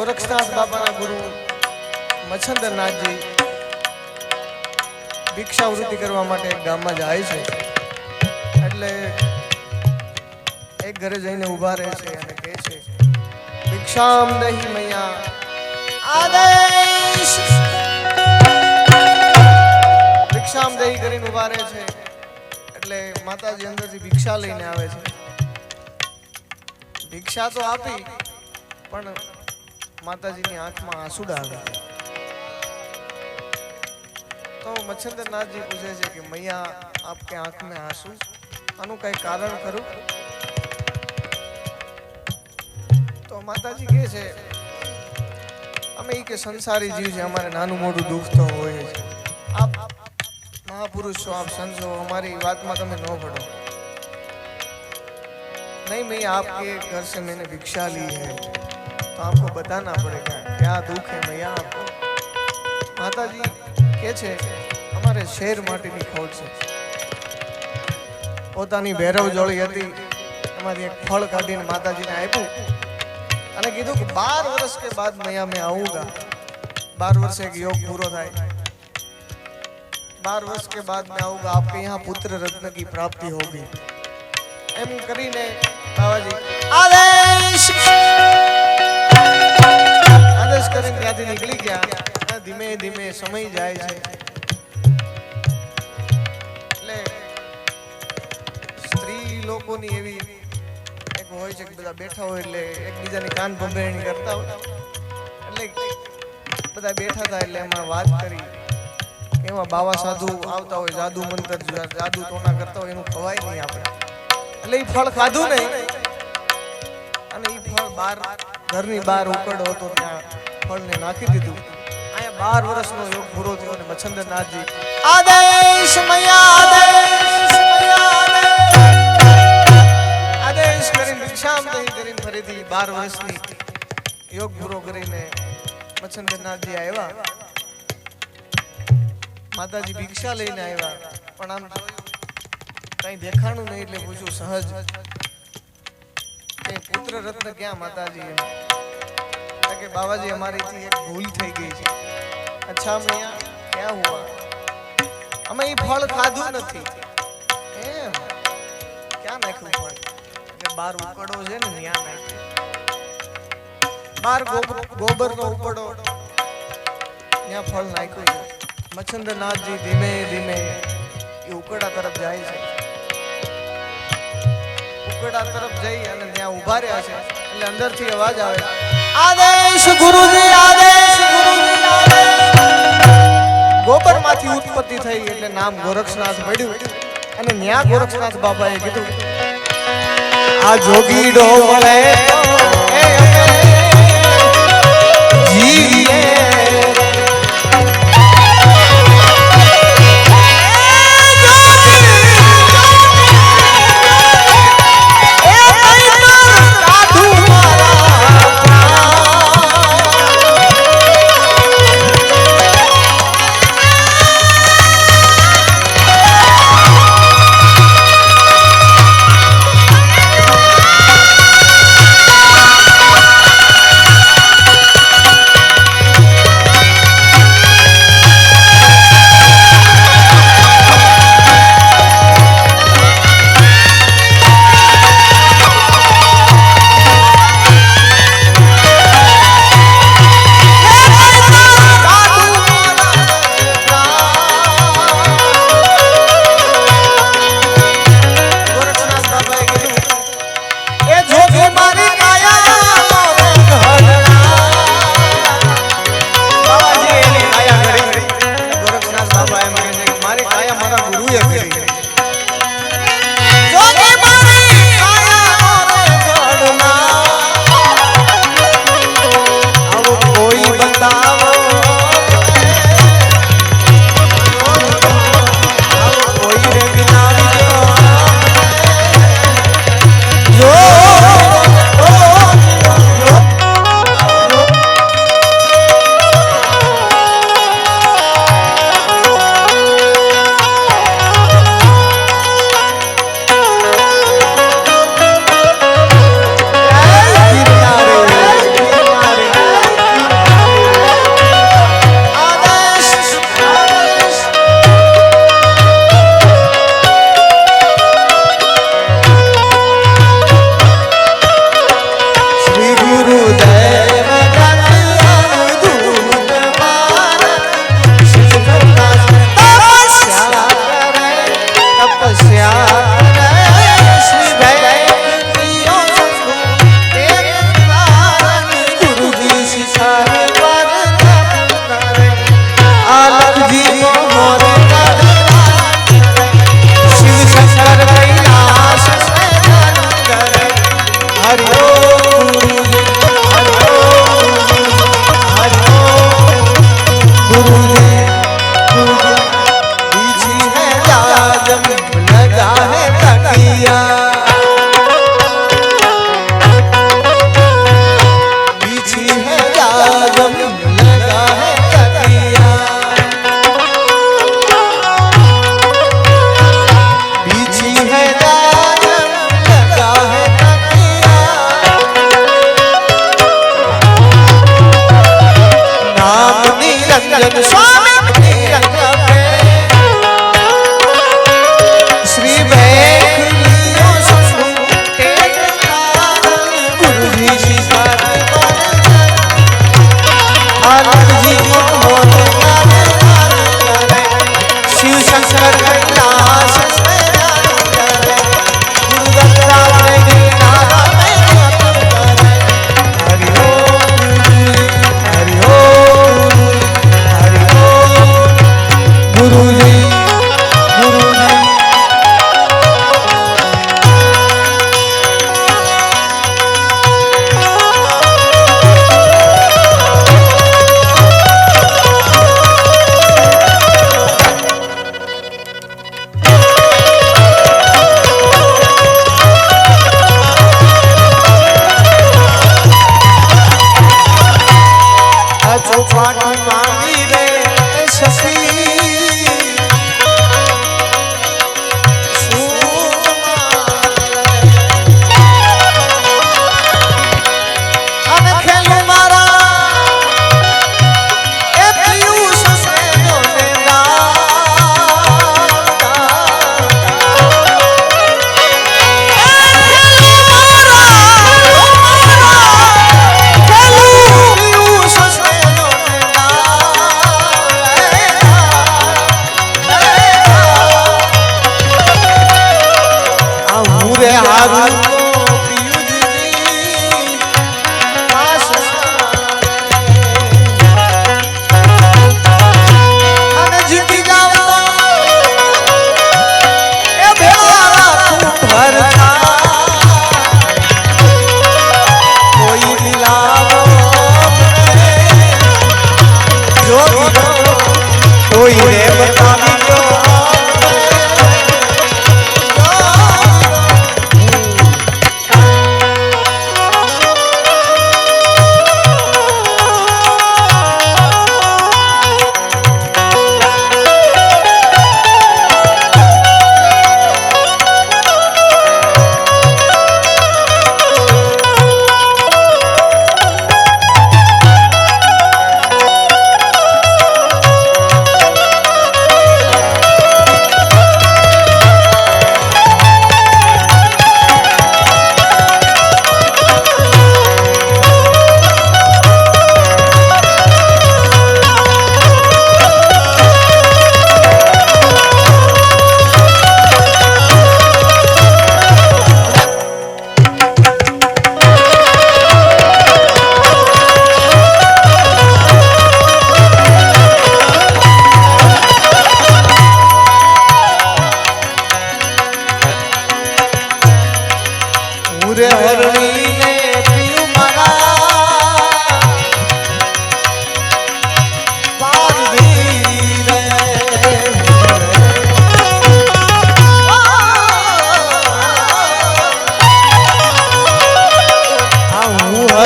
ગોરક્ષનાથ બાપાના ગુરુ મચ્છંદરનાથજી ભિક્ષાવૃત્તિ કરવા માટે એક ગામમાં જાય છે. એટલે એક ઘરે જઈને ઊભા રહે છે અને કહે છે ભિક્ષામ દહી મૈયા. આદેશ! ભિક્ષામ દહી કરીને ઊભા રહે છે. એટલે માતાજી અંદરથી ભિક્ષા લઈને આવે છે. ભિક્ષા તો આપી પણ माता जी ने में आँसू डाल तो मच्छर नाथ जी पूछे कि मैया, आपके आँख में आँसू? अनु कई कारण करू। तो माता जी कह के संसारी जीव से हमारे नानू मोटू दुख तो हो। आप महापुरुष आप समझो हमारी बात में तुम्हें न पड़ो नहीं मैं आपके घर से मैंने भिक्षा ली है। तो आपको बताना पड़ेगा क्या दुख है भैया आपको કે છે અમારે શેર માટેની ખોટ છે. પોતાની ભૈરવ જોડી હતી. એમાંથી એક ફળ કાઢીને માતાજીને આપ્યું. અને કીધું કે બાર વર્ષ કે બાદ મૈયા મેં આવુંગા. બાર વર્ષે એક યોગ પૂરો થાય. બાર વર્ષ કે બાદ મેં આવુંગા. આપકે યહાં પુત્ર રત્ન કી પ્રાપ્તિ હોગી. એમ કરીને બાબાજી આદેશ! કરીને ત્યાંથી નીકળી ગયા. ધીમે ધીમે સમય જાય છે. સ્ત્રી લોકોની એવી એક હોય છે કે બધા બેઠા હોય એટલે એકબીજાની કાન ભંભેરણી કરતા હોય. એટલે બધા બેઠા હતા એટલે એમાં વાત કરી એમાં બાવા સાધુ આવતા હોય, જાદુ મંતર જાદુ ટોના કરતા હોય, એનું ખવાય નહીં આપણે. એટલે એ ફળ ખાધું નહીં. અને એ ફળ બાર ઘરની બહાર ઉકળો હતો ત્યાં ફળને નાખી દીધું. અહીંયા બાર વર્ષનો યોગ પૂરો થયો અને મચ્છંદરનાથજી, આદેશ આદેશ કરીને ભિક્ષામ દહી કરીને ફરીથી બાર વર્ષની યોગ પૂરો કરીને મચ્છંદરનાથજી આવ્યા. માતાજી ભિક્ષા લઈને આવ્યા. પણ આમ કઈ દેખાણું નહીં એટલે પૂછ્યું, સહજ પુત્ર રત્ન ક્યાં માતાજી એમ? કે બાબાજી અમારીથી એક ભૂલ થઈ ગઈ છે. અચ્છા મૈયા, ક્યાં હુઆ? અમે એ ફળ ખાધું નથી. એમ. ક્યાં નાખ્યું ફળ? એટલે બાર ઉકડો છે ને, ત્યાં નાખ્યું. બાર ગોબરનો ઉપડો ત્યાં ફળ નાખ્યું છે. મચ્છંદ્રનાથજી ધીમે ધીમે એ ઉકડા તરફ જાય છે. ઉકડા તરફ જઈ અને ત્યાં ઊભા રહ્યા છે એટલે અંદરથી અવાજ આવે. આદેશ ગુરુજી આદેશ ગુરુજી ગોબરમાંથી ઉત્પત્તિ થઈ એટલે નામ ગોરક્ષનાથ મળ્યું. અને ન્યા ગોરક્ષનાથ બાબાએ કીધું આ જોગીડો મળે जग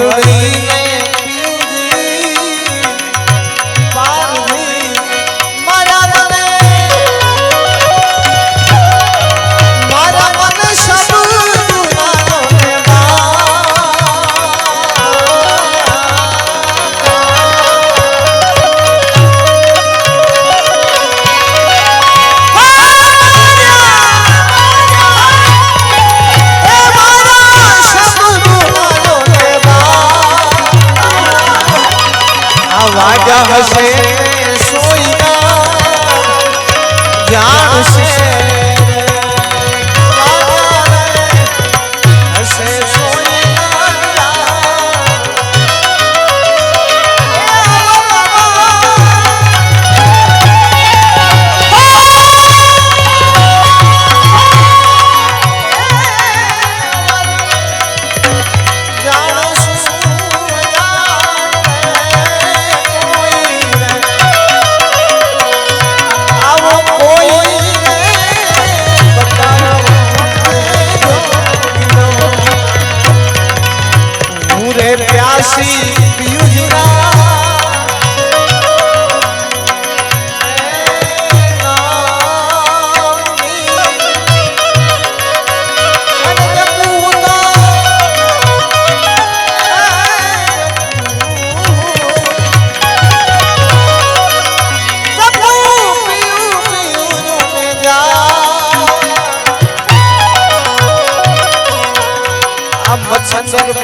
હું વાજા હશે सर्व